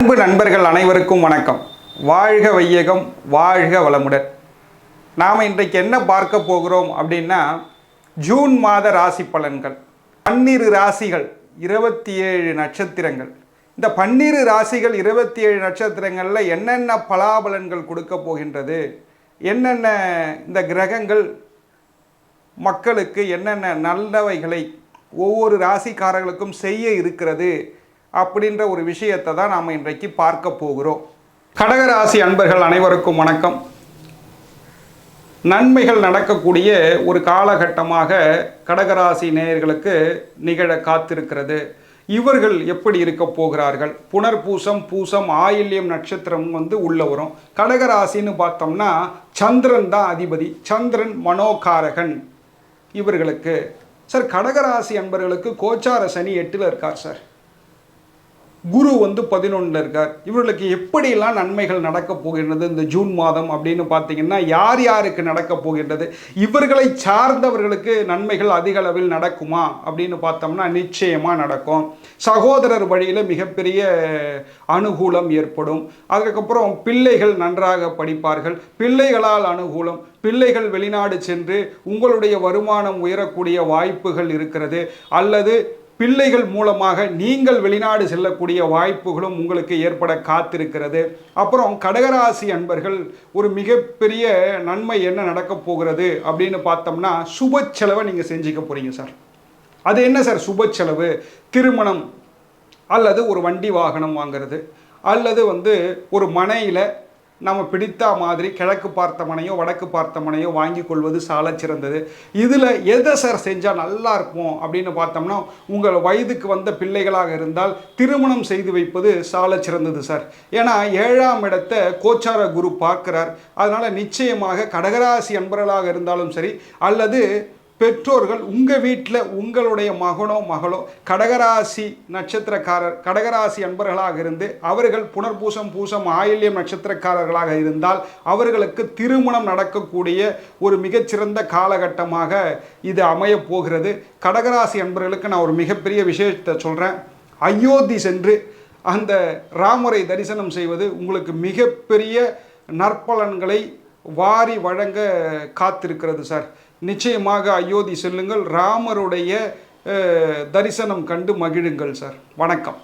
அன்பு நண்பர்கள் அனைவருக்கும் வணக்கம். வாழ்க வையகம் வாழ்க வளமுடன். நாம் இன்றைக்கு என்ன பார்க்க போகிறோம் அப்படின்னா ஜூன் மாத ராசி பலன்கள். பன்னிரு ராசிகள் இருபத்தி ஏழு நட்சத்திரங்கள். இந்த பன்னிரு ராசிகள் இருபத்தி ஏழு நட்சத்திரங்களில் என்னென்ன பலாபலன்கள் கொடுக்க போகின்றது? என்னென்ன இந்த கிரகங்கள் மக்களுக்கு என்னென்ன நல்லவைகளை ஒவ்வொரு ராசிக்காரர்களுக்கும் செய்ய இருக்கிறது? அப்படின்ற ஒரு விஷயத்தை தான் நாம் இன்றைக்கு பார்க்க போகிறோம். கடகராசி அன்பர்கள் அனைவருக்கும் வணக்கம். நன்மைகள் நடக்கக்கூடிய ஒரு காலகட்டமாக கடகராசி நேயர்களுக்கு நிகழ காத்திருக்கிறது. இவர்கள் எப்படி இருக்க போகிறார்கள்? புனர்பூசம் பூசம் ஆயில்யம் நட்சத்திரம் வந்து உள்ள வரும். கடகராசின்னு பார்த்தோம்னா சந்திரன் தான் அதிபதி. சந்திரன் மனோகாரகன் இவர்களுக்கு. சார் கடகராசி அன்பர்களுக்கு கோச்சார சனி எட்டில் இருக்கார் சார். குரு வந்து பதினொன்றில் இருக்கார். இவர்களுக்கு எப்படியெல்லாம் நன்மைகள் நடக்கப் போகின்றது? இந்த ஜூன் மாதம் அப்படின்னு பார்த்தீங்கன்னா யார் யாருக்கு நடக்கப் போகின்றது? இவர்களை சார்ந்தவர்களுக்கு நன்மைகள் அதிக அளவில் நடக்குமா? அப்படின்னு பார்த்தோம்னா நிச்சயமாக நடக்கும். சகோதரர் வழியில் மிகப்பெரிய அனுகூலம் ஏற்படும். அதுக்கப்புறம் பிள்ளைகள் நன்றாக படிப்பார்கள். பிள்ளைகளால் அனுகூலம். பிள்ளைகள் வெளிநாடு சென்று உங்களுடைய வருமானம் உயரக்கூடிய வாய்ப்புகள் இருக்கிறது. அல்லது பிள்ளைகள் மூலமாக நீங்கள் வெளிநாடு செல்லக்கூடிய வாய்ப்புகளும் உங்களுக்கு ஏற்பட காத்திருக்கிறது. அப்புறம் கடகராசி அன்பர்கள் ஒரு மிகப்பெரிய நன்மை என்ன நடக்கப் போகிறது அப்படின்னு பார்த்தோம்னா சுப செலவை நீங்கள் செஞ்சுக்க போகிறீங்க சார். அது என்ன சார் சுப செலவு? திருமணம் அல்லது ஒரு வண்டி வாகனம் வாங்குறது அல்லது வந்து ஒரு மனையில் நம்ம பிடித்த மாதிரி கிழக்கு பார்த்த மனையோ வடக்கு பார்த்த மனையோ வாங்கி கொள்வது சால சிறந்தது. இதில் எதை சார் செஞ்சால் நல்லா இருக்கும் அப்படின்னு பார்த்தோம்னா உங்கள் வயதுக்கு வந்த பிள்ளைகளாக இருந்தால் திருமணம் செய்து வைப்பது சால சிறந்தது சார் ஏன்னா ஏழாம் இடத்தை கோச்சார குரு பார்க்கிறார். அதனால் நிச்சயமாக கடகராசி அன்பர்களாக இருந்தாலும் சரி அல்லது பெற்றோர்கள் உங்கள் வீட்டில் உங்களுடைய மகனோ மகளோ கடகராசி நட்சத்திரக்காரர் கடகராசி அன்பர்களாக இருந்து அவர்கள் புனர்பூசம் பூசம் ஆயில்யம் நட்சத்திரக்காரர்களாக இருந்தால் அவர்களுக்கு திருமணம் நடக்கக்கூடிய ஒரு மிகச்சிறந்த காலகட்டமாக இது அமையப் போகிறது. கடகராசி அன்பர்களுக்கு நான் ஒரு மிகப்பெரிய விஷயத்தை சொல்கிறேன் அயோத்தி சென்று அந்த ராமரை தரிசனம் செய்வது உங்களுக்கு மிகப்பெரிய நற்பலன்களை வாரி வழங்க காத்திருக்கிறது சார். நிச்சயமாக அயோத்தி செல்லுங்கள். ராமருடைய தரிசனம் கண்டு மகிழுங்கள் சார். வணக்கம்.